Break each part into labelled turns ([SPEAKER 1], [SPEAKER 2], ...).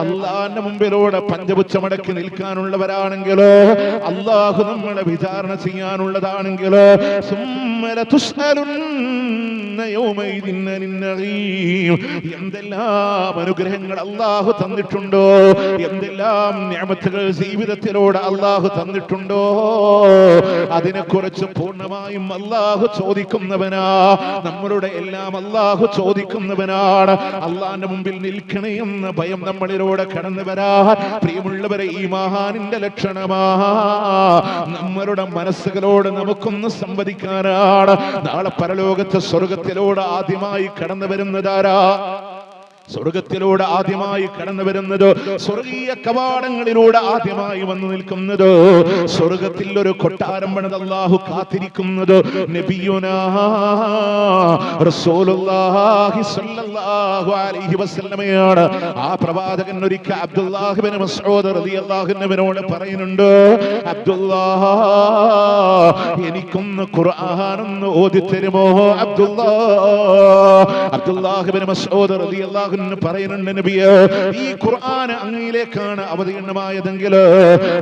[SPEAKER 1] അള്ളാന്റെ മുമ്പിലൂടെ പഞ്ചപുച്ചമടക്കി നിൽക്കാനുള്ളവരാണെങ്കിലോ അള്ളാഹു നമ്മളെ വിചാരണ ചെയ്യാനുള്ളതാണെങ്കിലോ. എന്തെല്ലാം അനുഗ്രഹങ്ങൾ അള്ളാഹു തന്നിട്ടുണ്ടോ? എന്തെല്ലാം ഞാമത്തുകൾ ജീവിതത്തിലൂടെ അള്ളാഹു തന്നിട്ടുണ്ടോ? അതിനെക്കുറിച്ച് പൂർണമായും അള്ളാഹു ചോദിക്കുന്നവനാ. നമ്മളുടെ എല്ലാം അള്ളാഹു ചോദിക്കുന്നവനാണ്. അള്ളാന്റെ മുമ്പിൽ നിൽക്കണേ എന്ന ഭയം നമ്മളിലൂടെ കടന്നു വരാ. പ്രിയമുള്ളവരെ ഈ മഹാനിന്റെ ലക്ഷണമാ. നമ്മളുടെ മനസ്സുകളോട് നമുക്കൊന്ന് സംവദിക്കാനാണ്. നാളെ പരലോകത്തെ സ്വർഗത്തിലൂടെ ആദ്യമായി കടന്നു വരുന്നതാരാ? സ്വർഗത്തിലൂടെ ആദ്യമായി കടന്നു വരുന്നത് സ്വർഗീയ കവാടങ്ങളിലൂടെ ആദ്യമായി വന്നു നിൽക്കുന്നത് സ്വർഗത്തിൽ ഒരു കൊട്ടാരം പണിത് അള്ളാഹു കാത്തിരിക്കുന്നത് ാണ് ആ പ്രവാചകൻ ഒരിക്കൽ അബ്ദുല്ലാഹിബ്നു മസ്ഊദ് റളിയല്ലാഹു അൻഹുവിനോട് പറയുന്നുണ്ട് അബ്ദുല്ലാഹ് എനിക്കൊന്ന് ഖുർആാനൊന്ന് ഓതി തരുമോ അബ്ദുല്ലാ അബ്ദുല്ലാഹിബ്നു മസ്ഊദ് റളിയല്ലാഹു അൻഹു പറയുന്നുണ്ട് നബിയോ. ഈ ഖുർആൻ അങ്ങയിലേക്കാണ് അവതീർണമായതെങ്കിൽ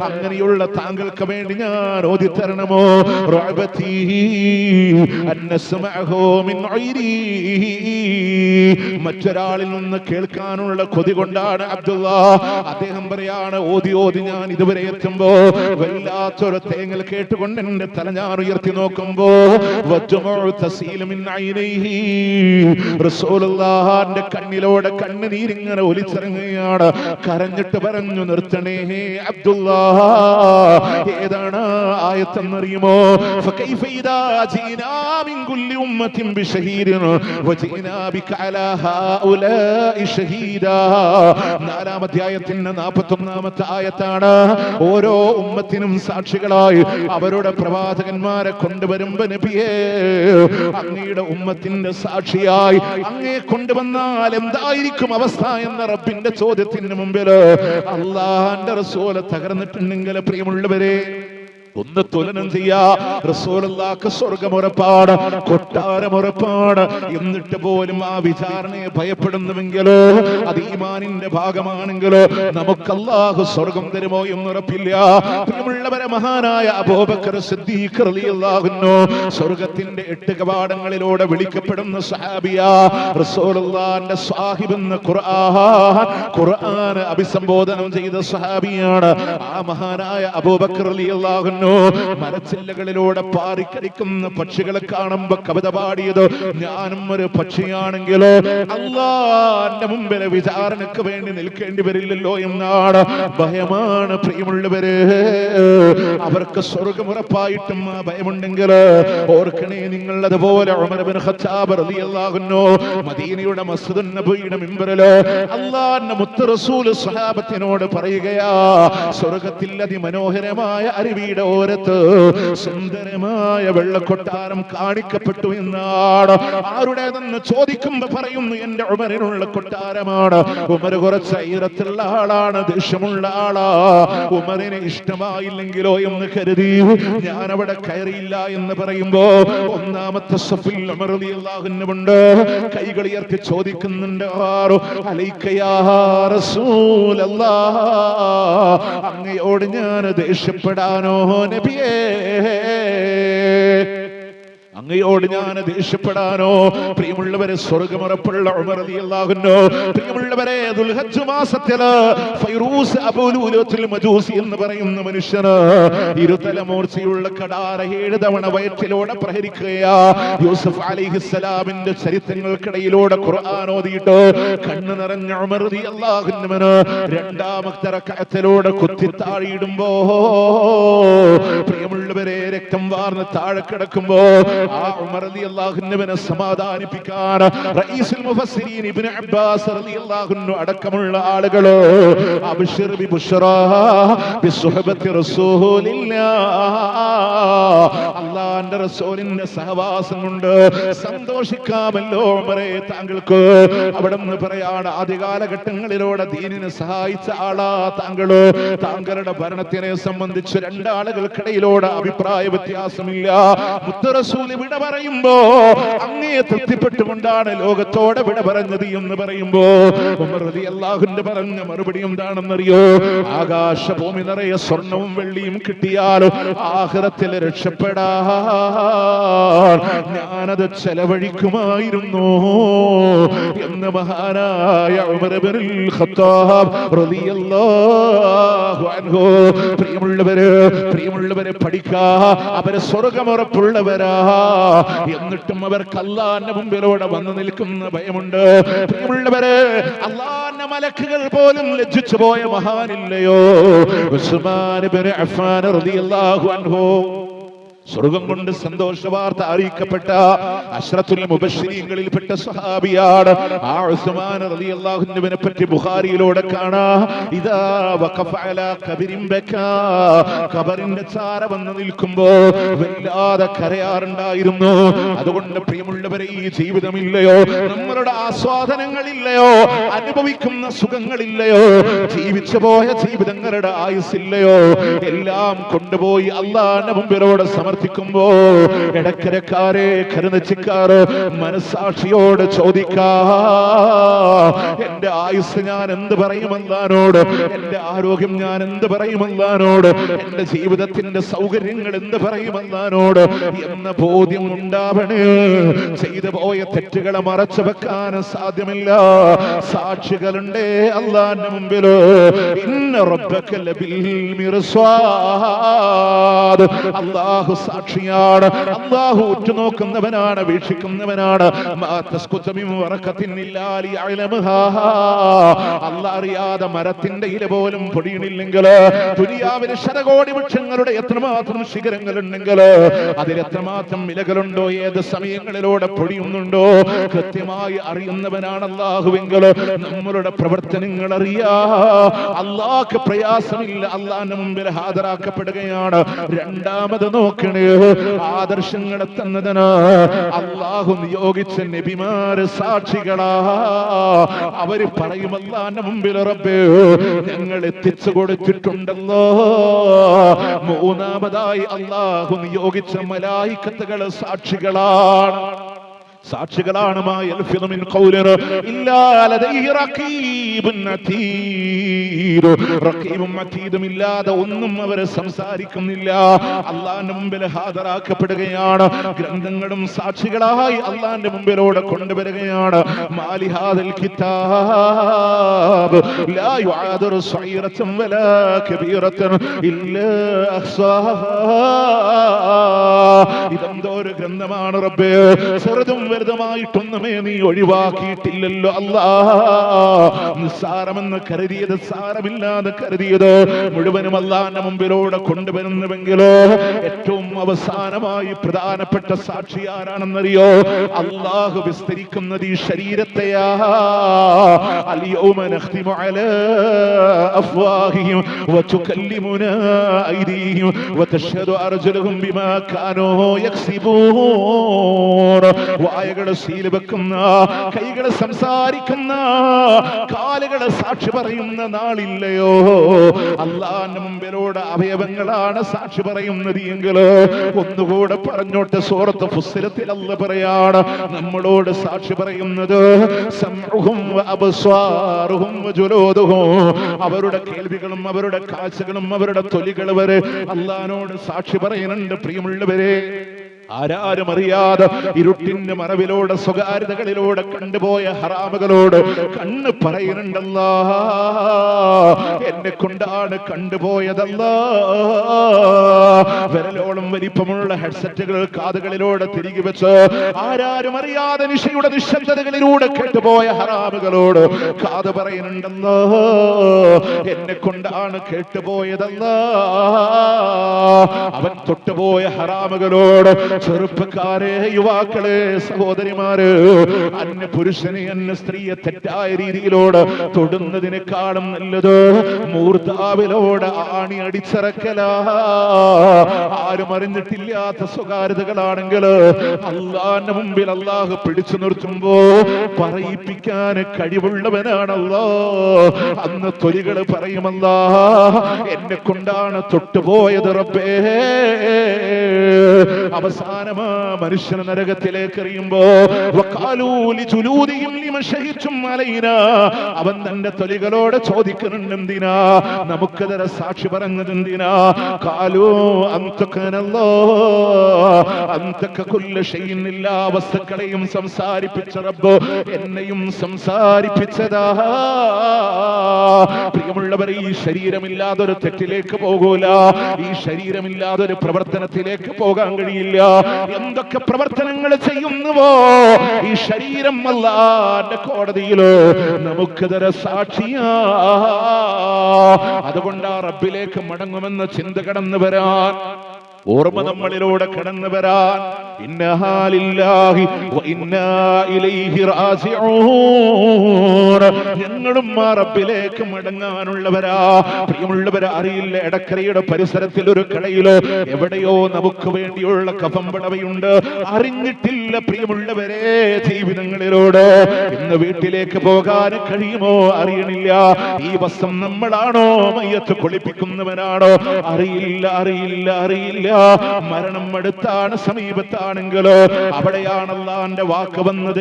[SPEAKER 1] അങ്ങനെയുള്ള താങ്കൾക്ക് വേണ്ടി ഞാൻ ഓതി തരണമോ മറ്റൊരാളിൽ നിന്ന് കേൾക്കാനുള്ള കൊതി കൊണ്ടാണ് അബ്ദുള്ള അദ്ദേഹം പറയാണ് ഓതി ഓതി ഞാൻ ഇതുവരെ എത്തുമ്പോ വല്ലാത്തൊരു തേങ്ങൽ കേട്ടുകൊണ്ട് എന്റെ തല ഞാൻ ഉയർത്തി നോക്കുമ്പോ വജ്ജുമഉ കണ്ണ് കണ്ണുനീരിങ്ങനെ ഒലിച്ചിറങ്ങുകയാണ്. കരഞ്ഞിട്ട് പറഞ്ഞു നിർത്തണേ അബ്ദുള്ള ഏതാണ് ആയത്തെന്നറിയുമോ? നാലാമധ്യായത്തിന്റെ നാൽപ്പത്തി ഒന്നാമത്തെ ആയത്താണ്. ഓരോ ഉമ്മത്തിനും സാക്ഷികളായി അവരുടെ പ്രവാചകന്മാരെ കൊണ്ടുവരുമ്പോ നബിയേ അങ്ങയുടെ ഉമ്മത്തിന്റെ സാക്ഷിയായി അങ്ങയെ കൊണ്ടുവന്നാൽ എന്തായി? എന്തായിരിക്കും അവസ്ഥ എന്ന റബ്ബിന്റെ ചോദ്യത്തിന് മുമ്പിൽ അള്ളാഹാന്റെ റസോല തകർന്നിട്ടുണ്ടെങ്കിൽ പ്രിയമുള്ളവരെ ഒന്ന് തുലനം ചെയ്യാ. റസൂലുള്ളാക്ക് കൊട്ടാരം കൊട്ടാരമുറപ്പാട് എന്നിട്ട് പോലും ആ വിചാരണയെ ഭയപ്പെടുന്നുവെങ്കിലോ അത് ഈമാനിന്റെ ഭാഗമാണെങ്കിലോ നമുക്ക് അല്ലാഹു സ്വർഗം തരുമോ എന്ന് ഉറപ്പില്ല. പ്രിയമുള്ളവരെ മഹാനായ അബൂബക്കർ സിദ്ദീഖ് റളിയല്ലാഹുന്നു സ്വർഗത്തിന്റെ എട്ട് കവാടങ്ങളിലൂടെ വിളിക്കപ്പെടുന്ന സഹാബിയ റസൂലുള്ളാന്റെ സാഹിബ് ഖുർആൻ ഖുർആൻ അഭിസംബോധനം ചെയ്ത സഹാബിയാണ് ആ മഹാനായ അബൂബക്കർ റളിയല്ലാഹുന്നു മരച്ചില്ലകളിലൂടെ പാറിക്കരിക്കുന്ന പക്ഷികളെ കാണുമ്പോ കവിത പാടിയത് ഞാനും ഒരു പക്ഷിയാണെങ്കിലോ? അല്ലാന്റെ മുമ്പിലെ വിചാരണക്ക് വേണ്ടി നിൽക്കേണ്ടി വരില്ലല്ലോ എന്നാണ്. ഭയമാണ് പ്രിയമുള്ളവര്. അവർക്ക് സ്വർഗമുറപ്പായിട്ടും ആ ഭയമുണ്ടെങ്കിൽ ഓർക്കണേ നിങ്ങൾ അതുപോലെ മദീനയുടെ നബിയുടെ മിമ്പറിൽ അള്ളാന്റെ മുത്ത് റസൂൽ സ്വഹാബത്തിനോട് പറയുകയാ സ്വർഗത്തിൽ അതിമനോഹരമായ അരുവിയുടെ ഓരത്ത് സുന്ദരമായ വെള്ളക്കൊട്ടാരം കാണിക്കപ്പെട്ടു എന്നാണ്. ആരുടേതെന്ന് ചോദിക്കുമ്പോ പറയുന്നു എന്റെ ഉമറിനുള്ള കൊട്ടാരമാണ്. ഉമർ കുറച്ച് ഐറത്തുള്ള ആളാണ് ദേഷ്യമുള്ള ആളാ. ഉമറിനെ ഇഷ്ടമായില്ലെങ്കിലോ എന്ന് കരുതി ഞാൻ അവിടെ കയറിയില്ല എന്ന് പറയുമ്പോ ഒന്നാമത്തെ സഫിൽ ഉമർ റളിയല്ലാഹുവിനുണ്ട് കൈകൾ ഉയർത്തി ചോദിക്കുന്നുണ്ട് അങ്ങയോട് ഞാൻ ദേഷ്യപ്പെടാനോ? നബിയേ അങ്ങയോട് ഞാൻ ദേഷ്യപ്പെടാനോ? പ്രിയമുള്ളവരെ സ്വർഗമുറപ്പുള്ള ഉമർ റളിയല്ലാഹുവിനോ പ്രിയമുള്ളവരെ ദുൽഹജ്ജ് മാസത്തിൽ ഫൈറൂസ് അബൂലൂലത്തിൽ മജൂസി എന്ന് പറയുന്ന മനുഷ്യന് ഇരുതല മൂർച്ചയുള്ള കടാര ഏഴ് തവണ വയറ്റിലൂടെ പ്രഹരിക്കുകയാ. യൂസഫ് അലിഹിസ്സലാമിന്റെ ചരിത്രങ്ങൾക്കിടയിലൂടെ ഖുർആൻ ഓതിയിട്ട് കണ്ണു നിറഞ്ഞ ഉമർ റളിയല്ലാഹുവിന് രണ്ടാമത്തെ റക്അത്തിലൂടെ കുത്തിത്താഴിയിടുമ്പോ പ്രിയമുള്ളവരെ രക്തം വാർന്ന് താഴെ കിടക്കുമ്പോ ഉമർ റളിയല്ലാഹുവിനെ സമാധാനിപ്പിക്കാൻ. റഈസുൽ മുഫസ്സിരീൻ ഇബ്നു അബ്ബാസ് റളിയല്ലാഹു അടക്കമുള്ള ആളുകളോ അബ്ശിർ ബി ബുശ്റാ ബി സുഹബത്തി റസൂലില്ലാഹ്. അല്ലാഹുവിന്റെ റസൂലിന്റെ സഹവാസം കൊണ്ട് സന്തോഷിക്കാമല്ലോ ഉമറേ താങ്കൾക്ക്. അവിടെ നിന്ന് പറയാണ് ആദ്യ കാലഘട്ടങ്ങളിലൂടെ ദീനിനെ സഹായിച്ച ആളാ താങ്കളോ താങ്കളുടെ ഭരണത്തിനെ സംബന്ധിച്ച് രണ്ടാളുകൾക്കിടയിലൂടെ അഭിപ്രായ വ്യത്യാസമില്ല. മുത്തറസൂൽ ഇവിടെ വിട പറയുമ്പോ അങ്ങയെ തൃപ്തിപ്പെട്ടുകൊണ്ടാണ് ലോകത്തോടെ വിട പറഞ്ഞത് എന്ന് പറയുമ്പോ അള്ളാഹുന്റെ പറഞ്ഞ മറുപടി എന്താണെന്നറിയോ? ആകാശ ഭൂമി നിറയെ സ്വർണവും വെള്ളിയും കിട്ടിയാലും ആഹ്റത്തിൽ രക്ഷപ്പെടാ ഞാനത് ചെലവഴിക്കുമായിരുന്നു എന്ന് മഹാനായ ഉമർ ഖത്താബ് റളിയല്ലാഹു അൻഹു പ്രിയമുള്ളവര് പ്രിയമുള്ളവരെ പഠിക്കാ. അവർ സ്വർഗമുറപ്പുള്ളവരാ. എന്നിട്ടും അവർക്ക് കല്ലാന്റെ മുമ്പിലൂടെ വന്നു നിൽക്കുന്ന ഭയമുണ്ട്. പ്രിയമുള്ളവര് അല്ലാന്റെ മലക്കുകൾ പോലും ലജ്ജിച്ചു പോയ മഹാനില്ലയോ? ഉസ്മാൻ അഫ്ഫാൻ റളിയല്ലാഹു അൻഹു. സ്വർഗം കൊണ്ട് സന്തോഷ വാർത്ത അറിയിക്കപ്പെട്ട അഷ്റത്തുൽ മുബശ്ശരീങ്ങളിൽപ്പെട്ട സഹാബിയാണ് ആ ഉസ്മാൻ റളിയല്ലാഹുവിനെ പറ്റി ബുഖാരിയിലൂടെ കാണാ ഇദാ വഖഫ അലാ ഖബരിൻ ബക്കാ ഖബറിന്റെ ചാര വന്ന് നിൽക്കുമ്പോ വല്ലാതെ കരയാറുണ്ടായിരുന്നു. അതുകൊണ്ട് പ്രിയമുള്ളവരെ ഈ ജീവിതമില്ലയോ? നമ്മളുടെ ആസ്വാദനങ്ങളില്ലയോ? അനുഭവിക്കുന്ന സുഖങ്ങളില്ലയോ? ജീവിച്ചു പോയ ജീവിതങ്ങളുടെ ആയുസ്സില്ലയോ? എല്ലാം കൊണ്ടുപോയി അള്ളാന്റെ മുമ്പിലോട് സമർപ്പിക്കുമ്പോ ഇടക്കരക്കാരെ കരുനച്ചിക്കാറ് മനസാക്ഷിയോട് ചോദിക്കാ എന്റെ ആയുസ് ഞാൻ എന്ത് പറയുമല്ലാനോട് എന്റെ ആരോഗ്യം ഞാൻ എന്ത് പറയുമല്ലാനോട് എന്റെ ജീവിതത്തിന്റെ സൗകര്യങ്ങൾ എന്ത് പറയുമല്ലാനോട് എന്ന ബോധ്യം ഉണ്ടാവണേ. ചെയ്തു പോയ തെറ്റുകളെ മറച്ചു വെക്കാൻ സാധ്യമില്ല. സാക്ഷികളുണ്ടേ അള്ളാന്റെ മുമ്പിൽ. അള്ളാഹു സാക്ഷിയാണ്. അള്ളാഹു ഉറ്റുനോക്കുന്നവനാണ് വീക്ഷിക്കുന്നവനാണ്. അറിയാതെ മരത്തിന്റെ ഇല പോലും പൊടിയണില്ലെങ്കിൽ ദുനിയാവിലെ ശതകോടി വൃക്ഷങ്ങളുടെ എത്രമാത്രം ശിഖരങ്ങൾ ഉണ്ടെങ്കിൽ അതിൽ എത്രമാത്രം ഇലകളുണ്ടോ ഏത് സമയങ്ങളിലൂടെ പൊടിയുന്നുണ്ടോ കൃത്യമായി അറിയുന്നവനാണ് അള്ളാഹുവെങ്കിൽ നമ്മളുടെ പ്രവർത്തനങ്ങൾ അറിയാ അള്ളാഹ് പ്രയാസമില്ല. അള്ളാഹിന്റെ മുമ്പിൽ ഹാജരാക്കപ്പെടുകയാണ്. രണ്ടാമത് നോക്കണേ ആദർശങ്ങളെ തന്നതിന് അള്ളാഹു നിയോഗിച്ച നബിമാര് സാക്ഷികളാ. അവർ പറയും അള്ളാന്റെ മുമ്പിൽ റബ്ബേ ഞങ്ങൾ എത്തിച്ചു കൊടുത്തിട്ടുണ്ടല്ലോ. മൂന്നാമതായി അള്ളാഹു നിയോഗിച്ച മലായിക്കത്തുകൾ സാക്ഷികളാണ്. സാക്ഷികളാണ് ഇല്ലാതെ ഒന്നും അവരെ സംസാരിക്കുന്നില്ല. അള്ളാന്റെ മുമ്പിൽ ഹാജരാക്കപ്പെടുകയാണ്. ഗ്രന്ഥങ്ങളും സാക്ഷികളായി അള്ളാന്റെ മുമ്പിലൂടെ കൊണ്ടുവരികയാണ്. മാലിഹാദൽ കിതാബ്. ലാ വലാ ഇല്ലാ ഇതെന്തോ ഒരു ഗ്രന്ഥമാണ് റബ്ബേ. ചെറുതും വലുതുമായിട്ടൊന്നുമേ നീ ഒഴിവാക്കിയിട്ടില്ലല്ലോ അല്ലാ നിസ്സാരമെന്ന് കരുതിയത് സാരമില്ലാതെ കരുതിയത് മുഴുവനും അള്ളാന്റെ മുമ്പിലൂടെ കൊണ്ടുവരുന്നുവെങ്കിലോ ഏറ്റവും അവസാനമായി പ്രധാനപ്പെട്ട സാക്ഷി ആരാണെന്നറിയോ അള്ളാഹു വിസ്തരിക്കുന്നത് ഈ ശരീരത്തെയാ اليوم نختم على أفواههم وتكلمنا أيديهم وتشهد أرجلهم بما كانوا يكسبون വായകളെ സീൽ വെക്കുന്ന കൈകളെ സംസാരിക്കുന്ന കാലുകളെ സാക്ഷി പറയുന്ന നാളില്ലയോ? അള്ളാന്റെ മുമ്പിലൂടെ അവയവങ്ങളാണ് സാക്ഷി പറയുന്നത് എങ്കിലോ ഒന്നുകൂടെ പറഞ്ഞോട്ടെ സൂറത്ത് ഫുസ്സിലത്തിൽ അല്ല പറയാണ് നമ്മളോട് സാക്ഷി പറയുന്നത് അവരുടെ കേൾവികളും അവരുടെ കാഴ്ചകളും അവരുടെ തൊലികൾ വരെ അള്ളഹാനോട് സാക്ഷി പറയുന്നുണ്ട് പ്രിയമുള്ളവരെ. ആരാരും അറിയാതെ ഇരുട്ടിന്റെ മറവിലൂടെ സ്വകാര്യതകളിലൂടെ കണ്ടുപോയ ഹറാമുകളോട് കണ്ണ് പറയുന്നുണ്ടല്ല. എന്നെ കൊണ്ടാണ് കണ്ടുപോയതല്ല. വിരലോളം വലിപ്പമുള്ള ഹെഡ്സെറ്റുകൾ കാതുകളിലൂടെ തിരികെ വെച്ച് ആരാരും അറിയാതെ നിശയുടെ നിശബ്ദതകളിലൂടെ കേട്ടുപോയ ഹറാമുകളോട് കാത് പറയുന്നുണ്ടല്ല. എന്നെ കൊണ്ടാണ് കേട്ടുപോയതല്ല. അവൻ തൊട്ടുപോയ ഹറാമുകളോട് ചെറുപ്പക്കാരെ യുവാക്കളെ സഹോദരിമാര് അന്യ പുരുഷനെ അന്യ സ്ത്രീയെ തെറ്റായ രീതിയിലോട് തൊടുന്നതിനേക്കാളും നല്ലത് മൂർത്താവിലോട് ആണി അടിച്ചിറക്കല. ആരും അറിഞ്ഞിട്ടില്ലാത്ത സ്വകാര്യതകളാണെങ്കിൽ അള്ളാന്റെ മുമ്പിൽ അള്ളാഹു പിടിച്ചു നിർത്തുമ്പോ പറയിപ്പിക്കാൻ കഴിവുള്ളവനാണല്ലോ അന്ന് തൊലികൾ പറയുമല്ല എന്നെ കൊണ്ടാണ് തൊട്ടുപോയത് റബ്ബേ. അവസാനമാ മനുഷ്യൻ നരകത്തിലേക്ക് എറിയുമ്പോ അവൻ തന്റെ തൊലികളോട് ചോദിക്കുന്നുണ്ട് എന്തിനാ നമുക്ക് തര സാക്ഷി പറഞ്ഞത് എന്തിനാ കാലോ അന്തക്കനല്ലോ അന്തക്ക കുല്ല ഷെയ്യിൻ എല്ലാ വസ്തുക്കളെയും സംസാരിപ്പിച്ച റബ്ബോ എന്നെയും സംസാരിപ്പിച്ചതാ. പ്രിയമുള്ളവർ ഈ ശരീരമില്ലാതൊരു തെറ്റിലേക്ക് പോകൂല. ഈ ശരീരമില്ലാതൊരു പ്രവർത്തനത്തിലേക്ക് പോകാൻ കഴിയില്ല. എന്തൊക്കെ പ്രവർത്തനങ്ങൾ ചെയ്യുന്നുവോ? ഈ ശരീരം അല്ലാന്റെ കോടതിയിലോ നമുക്ക് തര സാക്ഷിയാ. അതുകൊണ്ട് ആ റബ്ബിലേക്ക് മടങ്ങുമെന്ന ചിന്ത കടന്നു വരാൻ ഓർമ്മ നമ്മളിലൂടെ കടന്നു വരാൻ ഞങ്ങളും ആ റബ്ബിലേക്ക് മടങ്ങാനുള്ളവരാ. പ്രിയമുള്ളവരെ അറിയില്ല എടക്കരയുടെ പരിസരത്തിൽ ഒരു കടയിലോ എവിടെയോ നമുക്ക് വേണ്ടിയുള്ള കഫമ്പടവയുണ്ട് അറിഞ്ഞിട്ടില്ല പ്രിയമുള്ളവരെ ജീവിതങ്ങളിലൂടെ. ഇന്ന് വീട്ടിലേക്ക് പോകാൻ കഴിയുമോ? അറിയണില്ല. ഈ വസ്ത്രം നമ്മളാണോ മയ്യത്ത് കുളിപ്പിക്കുന്നവനാണോ അറിയില്ല അറിയില്ല അറിയില്ല. മരണം അടുത്താണ് സമീപത്താണെങ്കിലോ? അവിടെയാണ് അള്ളാന്റെ വാക്ക് വന്നത്.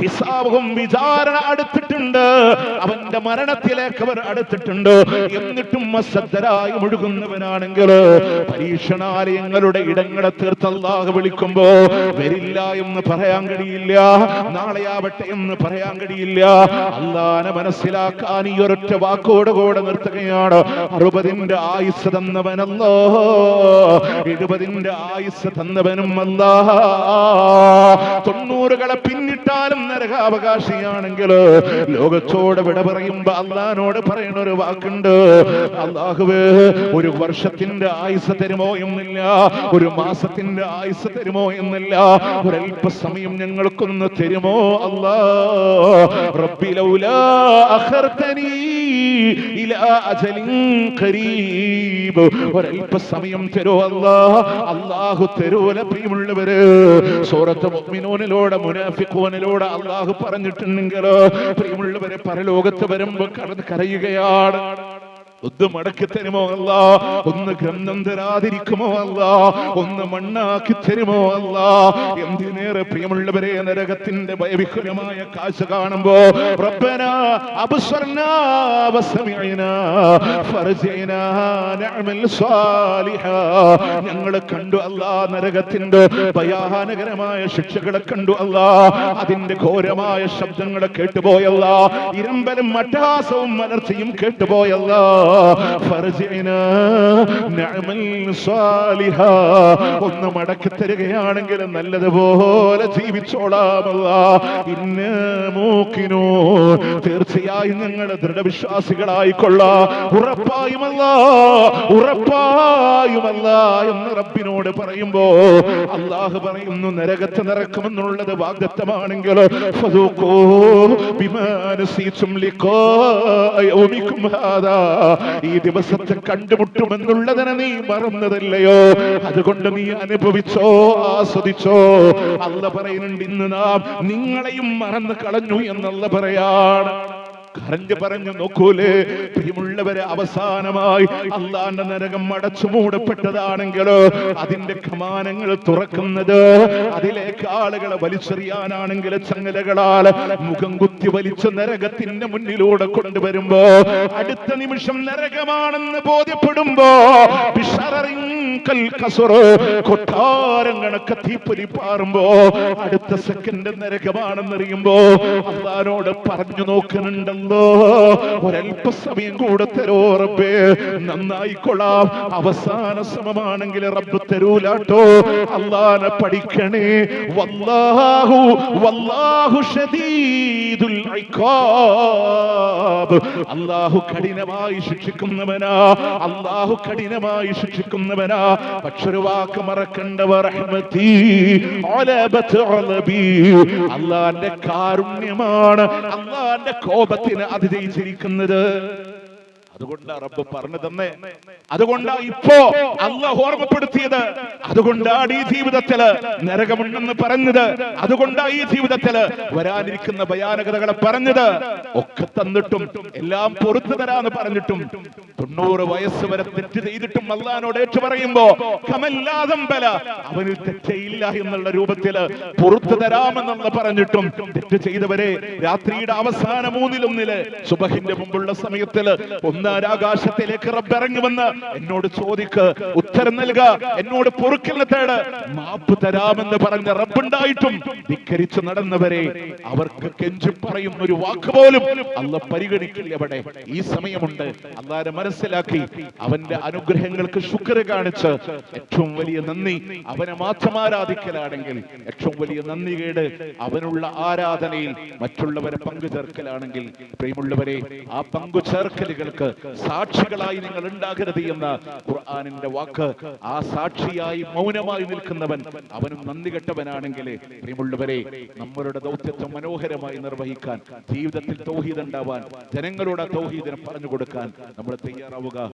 [SPEAKER 1] ഹിസാബും വിചാരണ അടുത്തിട്ടുണ്ട്. അവന്റെ മരണത്തിലേക്ക് അവർ അടുത്തിട്ടുണ്ട്. എന്നിട്ടും അശ്രദ്ധരായി മുഴുകുന്നവനാണെങ്കിൽ പരീക്ഷണാലയങ്ങളുടെ ഇടങ്ങളെ തീർത്ത് അള്ളാഹ് വിളിക്കുമ്പോ വരില്ല എന്ന് പറയാൻ കഴിയില്ല. നാളെയാവട്ടെ എന്ന് പറയാൻ കഴിയില്ല. അല്ലാനെ മനസ്സിലാക്കാൻ ഈ ഒരൊറ്റ വാക്കോടുകൂടെ നിർത്തുകയാണ്. അറുപതിന്റെ ആയുസ് തന്നവനല്ലോ. എഴുപതിന്റെ ആയുസ് തന്നവനും അല്ല. തൊണ്ണൂറുകളെ പിന്നിട്ടാലും നരകാവകാശിയാണെങ്കിൽ ലോകത്തോട് വിട പറയുമ്പോ അള്ളഹാനോട് പറയുന്ന ഒരു വാക്കുണ്ട്. അള്ളാഹുവേ ഒരു വർഷത്തിന്റെ ആയുസ് തരുമോ എന്നില്ല. ഒരു മാസത്തിന്റെ ആയുസ് തരുമോ എന്നില്ല. ഒരല്പസമയം ഞങ്ങൾക്കൊന്ന് തരുമോ അല്ലാ. റബ്ബി ലൗലാ ഇലാ അജലിൻ ഖരീബ് ഒരല്പസമയം തരോ അല്ലാ. അള്ളാഹു തരൂല പ്രിയമുള്ളവര്. സൂറത്ത് മുഅ്മിനൂനിലൂടെ മുനാഫിഖൂനിലൂടെ അള്ളാഹു പറഞ്ഞിട്ടുണ്ടെങ്കിൽ പ്രിയമുള്ളവരെ പരലോകത്ത് വരുമ്പോ കടന്ന് കരയുകയാണ്. ഒന്ന് മടക്കി തരുമോ അല്ല? ഒന്ന് ഗ്രന്ഥം തരാതിരിക്കുമോ അല്ല? ഒന്ന് മണ്ണാക്കി തരുമോ അല്ല? എന്തിനേറെ പ്രിയമുള്ളവരെ നരകത്തിന്റെ ഭയവിഹുലമായ കാഴ്ച കാണുമ്പോ റബ്ബന നഅമൽ സാലിഹ. കണ്ടു അല്ല നരകത്തിന്റെ ഭയാനകരമായ ശിക്ഷകളെ കണ്ടു അല്ല. അതിന്റെ ഘോരമായ ശബ്ദങ്ങളെ കേട്ടുപോയല്ല. ഇരമ്പലും മട്ടാസവും മലർച്ചയും കേട്ടുപോയല്ലോ. ഒന്ന് മടക്കി തരികയാണെങ്കിൽ നല്ലതുപോലെ ജീവിച്ചോളാമല്ല ഇന്ന് മൂക്കിനോ തീർച്ചയായും ഞങ്ങൾ ദൃഢവിശ്വാസികളായിക്കൊള്ള. ഉറപ്പായുമല്ല ഉറപ്പായുമല്ല എന്ന് റബ്ബിനോട് പറയുമ്പോ അള്ളാഹു പറയുന്നു നരകത്ത് നിറക്കുമെന്നുള്ളത് വാഗ്ദത്തമാണെങ്കിൽ നസീതും ലിഖാഅ യൗമിക്കും ഹാദാ. ഈ ദിവസത്തെ കണ്ടുമുട്ടുമെന്നുള്ളതിനെ നീ മറന്നതല്ലയോ? അതുകൊണ്ട് നീ അനുഭവിച്ചോ ആസ്വദിച്ചോ? അല്ല പറയുന്നുണ്ട് ഇന്ന് നാം നിങ്ങളെയും മറന്നു കളഞ്ഞു എന്നല്ല പറയാണ്. കരഞ്ഞു പറഞ്ഞു നോക്കൂലേ പ്രിയമുള്ളവരെ അവസാനമായി അള്ളാന്റെ നരകം അടച്ചു മൂടപ്പെട്ടതാണെങ്കിലോ അതിന്റെ കമാനങ്ങൾ തുറക്കുന്നത് അതിലേക്ക് ആളുകളെ വലിച്ചെറിയാനാണെങ്കിൽ ചങ്ങലകളാൽ മുഖം കുത്തി വലിച്ച നരകത്തിന്റെ മുന്നിലൂടെ കൊണ്ടുവരുമ്പോ അടുത്ത നിമിഷം നരകമാണെന്ന് ബോധ്യപ്പെടുമ്പോ കസുറ് കൊട്ടാരം കണക്ക് തീപ്പൊലി പാറുമ്പോ അടുത്ത സെക്കൻഡ് നരകമാണെന്നറിയുമ്പോ അള്ളഹാനോട് പറഞ്ഞു നോക്കുന്നുണ്ടല്ലോ. ഒരല്പസമയം കൂടെ തരോ റബ്ബേ നന്നായിക്കൊള്ളാം. അവസാന സമമാണെങ്കിൽ റബ്ബ് തരൂലാട്ടോ. അള്ളാനെ പഠിക്കണേ. വല്ലാഹു വല്ലാഹു ഷദീദുൽ ഇഖാബ്. അള്ളാഹു കഠിനമായി ശിക്ഷിക്കുന്നവനാ. അള്ളാഹു കഠിനമായി ശിക്ഷിക്കുന്നവനാ. പക്ഷെ ഒരു വാക്ക് മറക്കണ്ടവർ അള്ളാന്റെ കാരുണ്യമാണ് അള്ളാന്റെ കോപത്തിന് അതിജയിച്ചിരിക്കുന്നത്. അതുകൊണ്ടാ റബ്ബ് പറഞ്ഞു തന്നെ. അതുകൊണ്ടാ ഇപ്പോ അള്ളാഹ് ഓർമ്മപ്പെടുത്തിയത്. അതുകൊണ്ടാ ഈ ജീവിതത്തിൽ നരകമുണ്ടെന്ന് പറഞ്ഞത്. അതുകൊണ്ടാ ഈ ജീവിതത്തിൽ വരാനിരിക്കുന്ന ഭയാനകതകളെ പറഞ്ഞത്. ഒക്കെ തന്നിട്ടും എല്ലാം പൊറത്തു തരാന്ന് പറഞ്ഞിട്ടും തൊണ്ണൂറ് വയസ്സ് വരെ തെറ്റ് ചെയ്തിട്ടും അള്ളഹാനോട് ഏറ്റു പറയുമ്പോ കമല്ലാതമ്പല അവന് തെറ്റയില്ല എന്നുള്ള രൂപത്തിൽ പുറത്തു തരാമെന്നുള്ള പറഞ്ഞിട്ടും തെറ്റ് ചെയ്തവരെ രാത്രിയുടെ അവസാന മൂന്നിലൊന്നിൽ സുബഹിന്റെ മുമ്പുള്ള സമയത്തിൽ ഒന്നാരാകാശത്തിലേക്ക് റബ്ബ് ഇറങ്ങി വന്ന് എന്നോട് ചോദിക്ക് ഉത്തരം നൽക എന്നോട് പൊറുക്കുന്ന തേട്. മാപ്പ് തരാമെന്ന് പറഞ്ഞ റബ്ബുണ്ടായിട്ടും ധിക്കരിച്ചു നടന്നവരെ അവർക്ക് കെഞ്ചി പറയുന്ന ഒരു വാക്ക് പോലും അല്ല പരിഗണിക്കില്ല അവിടെ ഈ സമയമുണ്ട്. അള്ളാരെ മനസ്സിലാക്കി അവന്റെ അനുഗ്രഹങ്ങൾക്ക് ശുക്ർ കാണിച്ച് ഏറ്റവും വലിയ നന്ദി. അവനെ മാത്രം ആരാധിക്കലാണെങ്കിൽ ഏറ്റവും വലിയ നന്ദി കേട് അവനുള്ള ആരാധനയിൽ മറ്റുള്ളവരെ പങ്കു ചേർക്കലാണെങ്കിൽ പ്രിയമുള്ളവരെ ആ പങ്കു ചേർക്കലുകൾക്ക് സാക്ഷികളായി നിങ്ങൾ ഉണ്ടാകരുത് എന്ന ഖുർആാനിന്റെ വാക്ക്. ആ സാക്ഷിയായി മൗനമായി നിൽക്കുന്നവൻ അവനും നന്ദി കെട്ടവനാണെങ്കിൽ പ്രിയമുള്ളവരെ നമ്മളുടെ ദൗത്യത്വം മനോഹരമായി നിർവഹിക്കാൻ ജീവിതത്തിൽ തൗഹീദ് ഉണ്ടാവാൻ ജനങ്ങളുടെ തൗഹീദിനെ പറഞ്ഞു കൊടുക്കാൻ നമ്മൾ തയ്യാറാവുക.